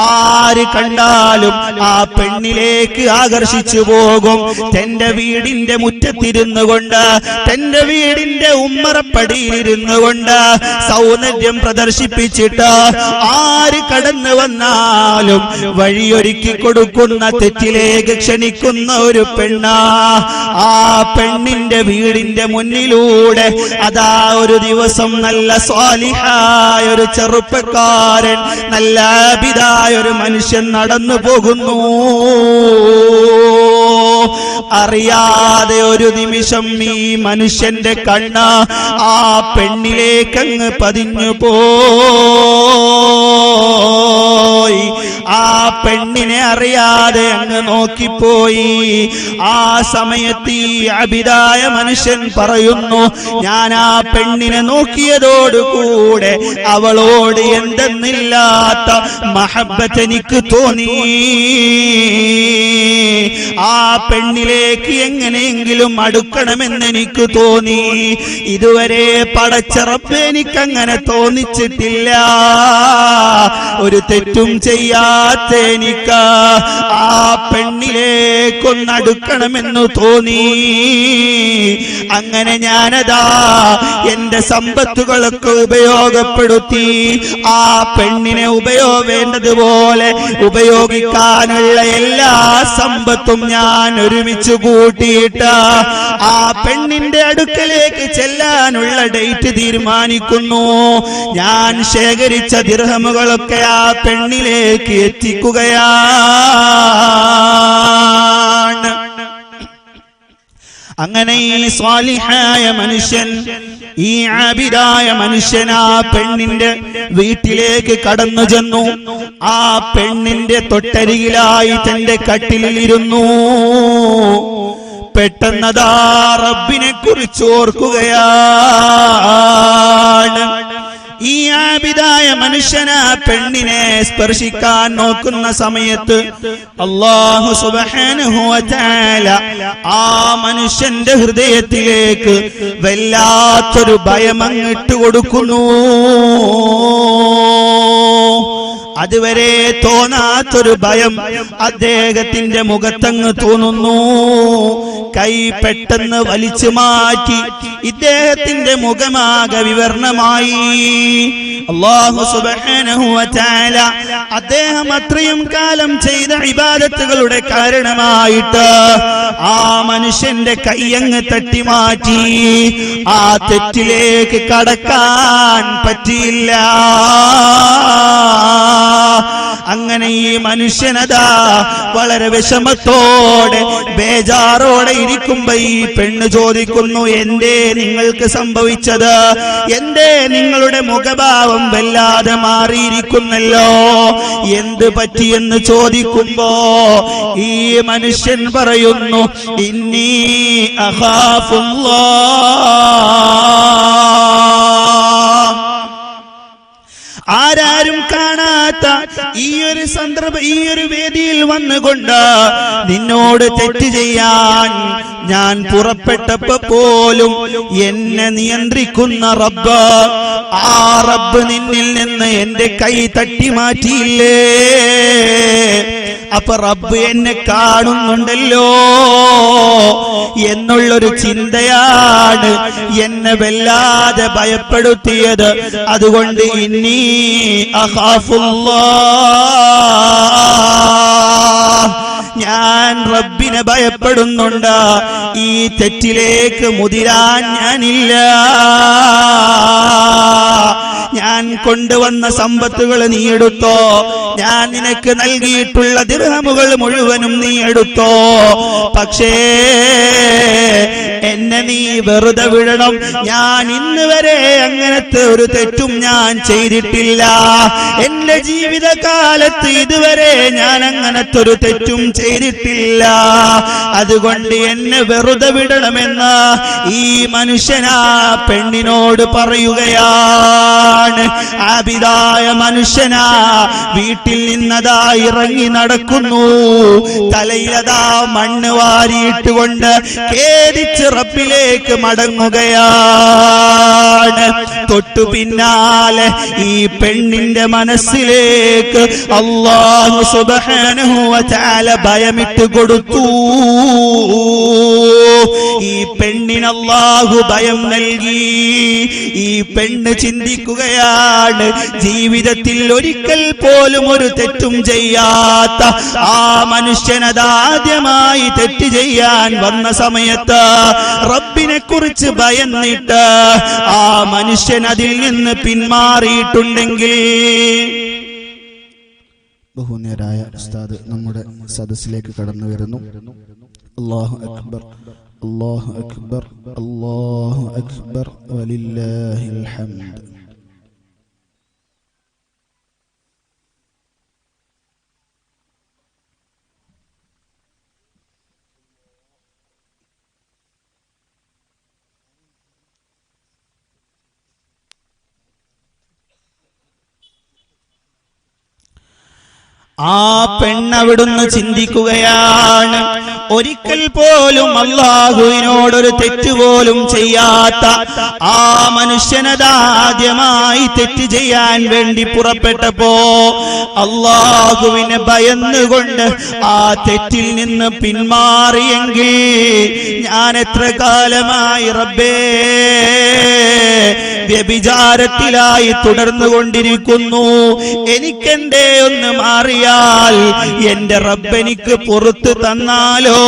ആര് കണ്ടാലും ആ പെണ്ണിലേക്ക് ആകർഷിച്ചു പോകും. തന്റെ വീടിന്റെ മുറ്റത്തിരുന്നു കൊണ്ട് തന്റെ വീടിന്റെ ഉമ്മറപ്പടിയിലിരുന്നു കൊണ്ട് സൗന്ദര്യം പ്രദർശിപ്പിച്ചിട്ട് ആര് കടന്നു വന്നാലും വഴിയൊരുക്കി കൊടുക്കുന്ന തെറ്റിലേക്ക് ക്ഷണിക്കുന്ന ഒരു പെണ്ണാ. ആ പെണ്ണിന്റെ വീടിന്റെ മുന്നിലൂടെ അതാ ഒരു ദിവസം നല്ല സ്വാലിഹായ ഒരു ചെറുപ്പക്കാരൻ നല്ല ഒരു മനുഷ്യൻ നടന്നു പോകുന്നു അറിയാതെ ഒരു നിമിഷം ഈ മനുഷ്യന്റെ കണ്ണ് ആ പെണ്ണിലേക്കങ്ങ് പതിഞ്ഞു പോയി. ആ പെണ്ണിനെ അറിയാതെ അങ്ങ് നോക്കിപ്പോയി. ആ സമയത്ത് ഈ അഭിതായ മനുഷ്യൻ പറയുന്നു ഞാൻ ആ പെണ്ണിനെ നോക്കിയതോടുകൂടെ അവളോട് എന്തെന്നില്ലാത്ത മഹബത്ത് എനിക്ക് തോന്നി. ആ പെണ്ണിലേക്ക് എങ്ങനെയെങ്കിലും അടുക്കണമെന്ന് എനിക്ക് തോന്നി. ഇതുവരെ പടച്ചറപ്പ് എനിക്കങ്ങനെ തോന്നിച്ചിട്ടില്ല. ഒരു തെറ്റും ചെയ്യാത്ത എനിക്ക് ആ പെണ്ണിലേക്കൊന്നടുക്കണമെന്ന് തോന്നി. അങ്ങനെ ഞാനതാ എന്റെ സമ്പത്തുകളൊക്കെ ഉപയോഗപ്പെടുത്തി ആ പെണ്ണിനെ ഉപയോഗ വേണ്ടതുപോലെ ഉപയോഗിക്കാനുള്ള എല്ലാ സമ്പത്തും ഞാൻ ഒരുമിച്ച് കൂട്ടിയിട്ട് ആ പെണ്ണിന്റെ അടുക്കലേക്ക് ചെല്ലാനുള്ള ഡേറ്റ് തീരുമാനിക്കുന്നു. ഞാൻ ശേഖരിച്ച ദിർഹമുകളൊക്കെ ആ പെണ്ണിലേക്ക് എത്തിക്കുകയാണ് അങ്ങനെ ഈ സ്വാലിഹായ മനുഷ്യൻ ഈ ആബിദായ മനുഷ്യൻ ആ പെണ്ണിന്റെ വീട്ടിലേക്ക് കടന്നു ചെന്നു. ആ പെണ്ണിന്റെ തൊട്ടരികിലായി തന്റെ കട്ടിലിരുന്നു പെട്ടെന്നതാ റബ്ബിനെ കുറിച്ച് ഓർക്കുകയാണ്. ഈ ആബിദായ മനുഷ്യന് പെണ്ണിനെ സ്പർശിക്കാൻ നോക്കുന്ന സമയത്ത് അള്ളാഹു തആല ആ മനുഷ്യന്റെ ഹൃദയത്തിലേക്ക് വല്ലാത്തൊരു ഭയം അങ്ങിട്ട് കൊടുക്കുന്നു അതുവരെ തോന്നാത്തൊരു ഭയം അദ്ദേഹത്തിന്റെ മുഖത്തങ്ങ് തോന്നുന്നു. കൈ പെട്ടെന്ന് വലിച്ചു മാറ്റി ഇദ്ദേഹത്തിന്റെ മുഖമാകെ വിവരണമായി. അള്ളാഹു തആല അദ്ദേഹം അത്രയും കാലം ചെയ്ത ഇബാദത്തുകളുടെ കാരണമായിട്ട് ആ മനുഷ്യന്റെ കയ്യങ്ങ് തട്ടി മാറ്റി ആ തെറ്റിലേക്ക് കടക്കാൻ പറ്റിയില്ല. അങ്ങനെ ഈ മനുഷ്യനതാ വളരെ വിഷമത്തോടെ ബേജാറോടെ ഇരിക്കുമ്പോ ഈ പെണ്ണ് ചോദിക്കുന്നു എന്തേ നിങ്ങൾക്ക് സംഭവിച്ചത്? എന്തേ നിങ്ങളുടെ മുഖഭാവം വല്ലാതെ മാറിയിരിക്കുന്നല്ലോ. എന്ത് പറ്റിയെന്ന് ചോദിക്കുമ്പോ ഈ മനുഷ്യൻ പറയുന്നു അഹാഫുല്ലാ. ആരാരും കാണാത്ത ഈ ഒരു സന്ദർഭ ഈ ഒരു വേദിയിൽ വന്നുകൊണ്ട് നിന്നോട് തെറ്റ് ചെയ്യാൻ ഞാൻ പുറപ്പെട്ടപ്പോ പോലും എന്നെ നിയന്ത്രിക്കുന്ന റബ്ബ് ആ റബ്ബ് നിന്നിൽ നിന്ന് എന്റെ കൈ തട്ടി മാറ്റിയില്ലേ? അപ്പൊ റബ്ബ് എന്നെ കാണുന്നുണ്ടല്ലോ. എന്നുള്ളൊരു ചിന്തയാണ് എന്നെ വല്ലാതെ ഭയപ്പെടുത്തിയത്. അതുകൊണ്ട് ഇന്നീ അഹാഫുല്ലാ ഞാൻ റബ്ബിനെ ഭയപ്പെടുന്നുണ്ട്. ഈ തെറ്റിലേക്ക് മുതിരാൻ ഞാനില്ല. ഞാൻ കൊണ്ടുവന്ന സമ്പത്തുകൾ നീ എടുത്തോ? ഞാൻ നിനക്ക് നൽകിയിട്ടുള്ള ദിർഹമുകൾ മുഴുവനും നീ എടുത്തോ? പക്ഷേ എന്നെ നീ വെറുതെ വിടണം. ഞാൻ ഇന്ന് വരെ അങ്ങനത്തെ ഒരു തെറ്റും ഞാൻ ചെയ്തിട്ടില്ല. എന്റെ ജീവിതകാലത്ത് ഇതുവരെ ഞാൻ അങ്ങനത്തെ ഒരു തെറ്റും ചെയ്തിട്ടില്ല അതുകൊണ്ട് എന്നെ വെറുതെ വിടണമെന്ന് ഈ മനുഷ്യനാ പെണ്ണിനോട് പറയുകയാണ്. അഭിതായ മനുഷ്യനാ വീട്ടിൽ നിന്നതാ ഇറങ്ങി നടക്കുന്നു. തലയിലതാ മണ്ണ് വാരിയിട്ടുകൊണ്ട് ഖേദിച്ച് റബ്ബിലേക്ക് മടങ്ങുകയാണ്. തൊട്ടു പിന്നാലെ ഈ പെണ്ണിന്റെ മനസ്സിലേക്ക് അള്ളാഹു സുബ്ഹാനഹു വ തആല ഭയമിട്ട് കൊടുത്തു. ഈ പെണ്ണിനല്ലാഹു ഭയം നൽകി. ഈ പെണ്ണ് ചിന്തിക്കുകയാണ് ജീവിതത്തിൽ ഒരിക്കൽ പോലും ഒരു തെറ്റും ചെയ്യാത്ത ആ മനുഷ്യനതാദ്യമായി തെറ്റ് ചെയ്യാൻ വന്ന സമയത്ത് റബ്ബിനെ കുറിച്ച് ഭയന്നിട്ട് ആ മനുഷ്യൻ അതിൽ നിന്ന് പിന്മാറിയിട്ടുണ്ടെങ്കിൽ ബഹുനേരായ ഉസ്താദ് നമ്മുടെ സദസ്സിലേക്ക് കടന്നു വരുന്നു. അള്ളാഹു അക്ബർ അള്ളാഹു അക്ബർ അള്ളാഹു അക്ബർ വലില്ലാഹിൽ ഹംദ്. ആ പെണ്ണവിടുന്ന് ചിന്തിക്കുകയാണ്. ഒരിക്കൽ പോലും അള്ളാഹുവിനോടൊരു തെറ്റുപോലും ചെയ്യാത്ത ആ മനുഷ്യനതാദ്യമായി തെറ്റ് ചെയ്യാൻ വേണ്ടി പുറപ്പെട്ടപ്പോ അള്ളാഹുവിനെ ഭയന്നുകൊണ്ട് ആ തെറ്റിൽ നിന്ന് പിന്മാറിയെങ്കിൽ ഞാൻ എത്ര കാലമായി റബ്ബേ വ്യഭിചാരത്തിലായി തുടർന്നുകൊണ്ടിരിക്കുന്നു. എനിക്കെന്തേ ഒന്ന് മാറിയാൽ എന്റെ റബ്ബെനിക്ക് പുറത്തു തന്നാലോ?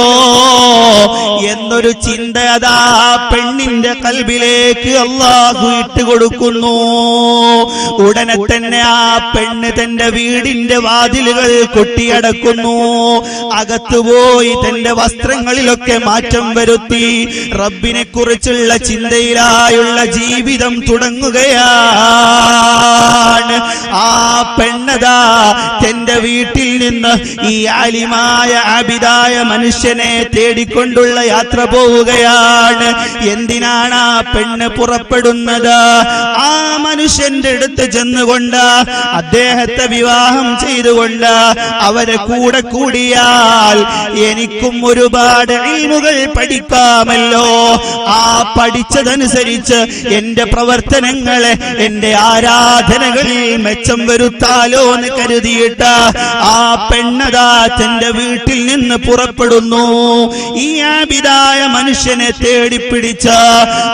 എന്നൊരു ചിന്ത അതാ പെണ്ണിന്റെ കൽബിലേക്ക് അള്ളാഹു ഇട്ടുകൊടുക്കുന്നു ഉടനെ തന്നെ ആ പെണ്ണ് തന്റെ വീടിന്റെ വാതിലുകൾ കൊട്ടിയടക്കുന്നു. അകത്തുപോയി തന്റെ വസ്ത്രങ്ങളിലൊക്കെ മാറ്റം വരുത്തി. റബ്ബിനെ കുറിച്ചുള്ള ചിന്തയിലായുള്ള ജീവിതം തുടങ്ങുകയാണ്. ആ പെണ്ണതാ തന്റെ വീട്ടിൽ നിന്ന് ഈ ആലിമായ ആബിദായ മനുഷ്യനെ തേടിക്കൊണ്ടുള്ള യാത്ര പോവുകയാണ്. എന്തിനാണ് ആ പെണ്ണ് പുറപ്പെടുന്നത്? ആ മനുഷ്യന്റെ അടുത്ത് ചെന്നുകൊണ്ട് അദ്ദേഹത്തെ വിവാഹം ചെയ്തുകൊണ്ട് അവരെ കൂടെ കൂടിയാൽ എനിക്കും ഒരുപാട് ഇൽമുകൾ പഠിക്കാമല്ലോ. ആ പഠിച്ചതനുസരിച്ച് എന്റെ പ്രവർത്തനങ്ങളെ എന്റെ ആരാധനകളിൽ മെച്ചം വരുത്താലോ എന്ന് കരുതിയിട്ട് ആ പെണ്ണതാ തന്റെ വീട്ടിൽ നിന്ന് പുറപ്പെടുന്നു. ഈ ആബിതായ മനുഷ്യനെ തേടിപ്പിടിച്ച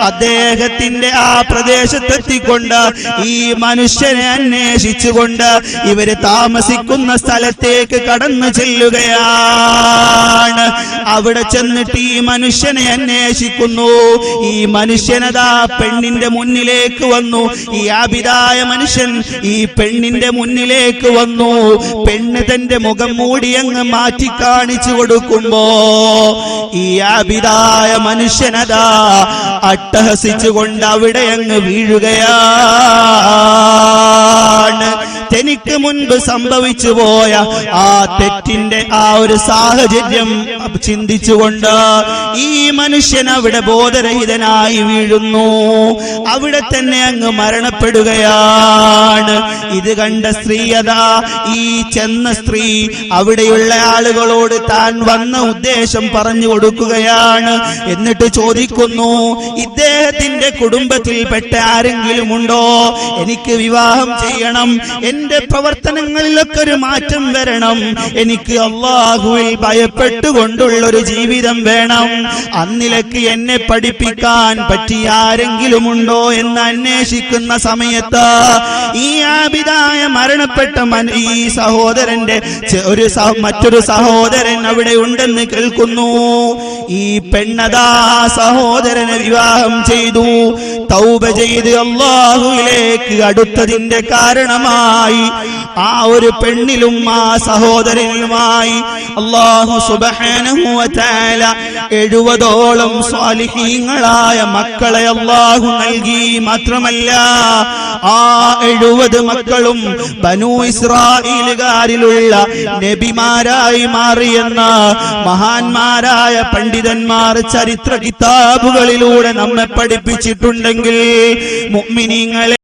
അദ്ദേഹത്തിന്റെ ആ പ്രദേശത്തെത്തിക്കൊണ്ട് ഈ മനുഷ്യനെ അന്വേഷിച്ചുകൊണ്ട് ഇവർ താമസിക്കുന്ന സ്ഥലത്തേക്ക് കടന്നു ചെല്ലുകയാണ്. അവിടെ ചെന്നിട്ട് ഈ മനുഷ്യനെ അന്വേഷിക്കുന്നു. ഈ മനുഷ്യനതാ പെണ്ണിന്റെ മുന്നിലേക്ക് വന്നു. ഈ ആബിതായ മനുഷ്യൻ ഈ പെണ്ണിന്റെ മുന്നിലേക്ക് വന്നു. പെണ്ണ് തന്റെ മുഖം മൂടി അങ്ങ് മാറ്റി കാണിച്ചു കൊടുക്കുമ്പോ ഈ ആബിതായ മനുഷ്യനതാ അട്ടഹസിച്ചുകൊണ്ട് അവിടെ അങ്ങ് വീഴുകയാണ്. തനിക്ക് മുൻപ് സംഭവിച്ചു പോയ ആ തെറ്റിന്റെ ആ ഒരു സാഹചര്യം ചിന്തിച്ചുകൊണ്ട് ഈ മനുഷ്യൻ അവിടെ ബോധരഹിതനായി വീഴുന്നു. അവിടെ തന്നെ അങ്ങ് മരണപ്പെടുകയാണ്. ഇത് കണ്ട സ്ത്രീ അതാ ഈ ചെന്ന സ്ത്രീ അവിടെയുള്ള ആളുകളോട് താൻ വന്ന ഉദ്ദേശം പറഞ്ഞു കൊടുക്കുകയാണ്. എന്നിട്ട് ചോദിക്കുന്നു ഇദ്ദേഹത്തിന്റെ കുടുംബത്തിൽപ്പെട്ട ആരെങ്കിലും ഉണ്ടോ? എനിക്ക് വിവാഹം ചെയ്യണം. എന്റെ പ്രവർത്തനങ്ങളിലൊക്കെ ഒരു മാറ്റം വരണം. എനിക്ക് അള്ളാഹുവിൽ ഭയപ്പെട്ടുകൊണ്ടുള്ള ഒരു ജീവിതം വേണം. അന്നിലേക്ക് എന്നെ പഠിപ്പിക്കാൻ പറ്റിയ ആരെങ്കിലും ഉണ്ടോ എന്ന് അന്വേഷിക്കുന്ന സമയത്ത് ഈ ആബിദായ മരണപ്പെട്ട ഈ സഹോദരന്റെ ഒരു മറ്റൊരു സഹോദരൻ അവിടെ ഉണ്ടെന്ന് കേൾക്കുന്നു. ഈ പെണ്ണതാ സഹോദരനെ വിവാഹം ചെയ്തു. തൗബ ചെയ്ത് അള്ളാഹുവിലേക്ക് അടുത്തതിന്റെ കാരണമായി ആ ഒരു പെണ്ണിലും ആ സഹോദരനുമായി അള്ളാഹു തആല എഴുപതോളം സ്വാലിഹീങ്ങളായ മക്കളെ അള്ളാഹു നൽകി. മാത്രമല്ല ആ എഴുപത് മക്കളും ബനു ഇസ്രായേലുകാരിലുള്ള നബിമാരായി മാറിയെന്ന മഹാന്മാരായ പണ്ഡിതന്മാർ ചരിത്ര കിതാബുകളിലൂടെ നമ്മെ പഠിപ്പിച്ചിട്ടുണ്ടെങ്കിൽ മുഅ്മിനീങ്ങളെ